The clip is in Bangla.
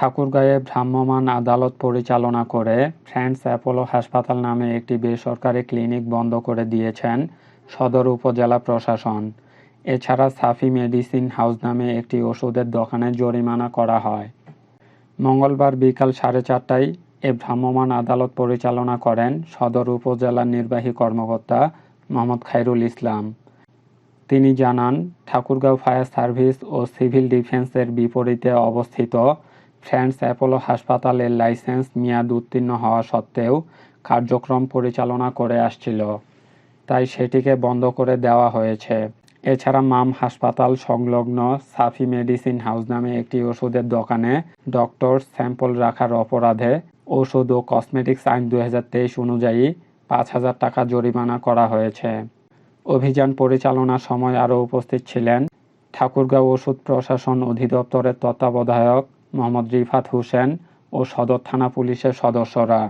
ঠাকুরগাঁয়ে ভ্রাম্যমাণ আদালত পরিচালনা করে ফ্রেন্ডস অ্যাপোলো হাসপাতাল নামে একটি বেসরকারি ক্লিনিক বন্ধ করে দিয়েছেন সদর উপজেলা প্রশাসন। এছাড়া সাফি মেডিসিন হাউস নামে একটি ওষুধের দোকানে জরিমানা করা হয়। মঙ্গলবার বিকাল সাড়ে চারটায় এ ভ্রাম্যমাণ আদালত পরিচালনা করেন সদর উপজেলার নির্বাহী কর্মকর্তা মোহাম্মদ খাইরুল ইসলাম। তিনি জানান, ঠাকুরগাঁও ফায়ার সার্ভিস ও সিভিল ডিফেন্সের বিপরীতে অবস্থিত ফ্রেন্ডস অ্যাপোলো হাসপাতালের লাইসেন্স মেয়াদ উত্তীর্ণ হওয়া সত্ত্বেও কার্যক্রম পরিচালনা করে আসছিল, তাই সেটিকে বন্ধ করে দেওয়া হয়েছে। এছাড়া মাম হাসপাতাল সংলগ্ন সাফি মেডিসিন হাউস নামে একটি ওষুধের দোকানে ডক্টর স্যাম্পল রাখার অপরাধে ওষুধ ও কসমেটিক্স আইন দু হাজার তেইশ অনুযায়ী পাঁচ হাজার টাকা জরিমানা করা হয়েছে। অভিযান পরিচালনার সময় আরও উপস্থিত ছিলেন ঠাকুরগাঁও ওষুধ প্রশাসন অধিদপ্তরের তত্ত্বাবধায়ক মোহাম্মদ রিফাত হোসেন ও সদর থানা পুলিশের সদস্যরা।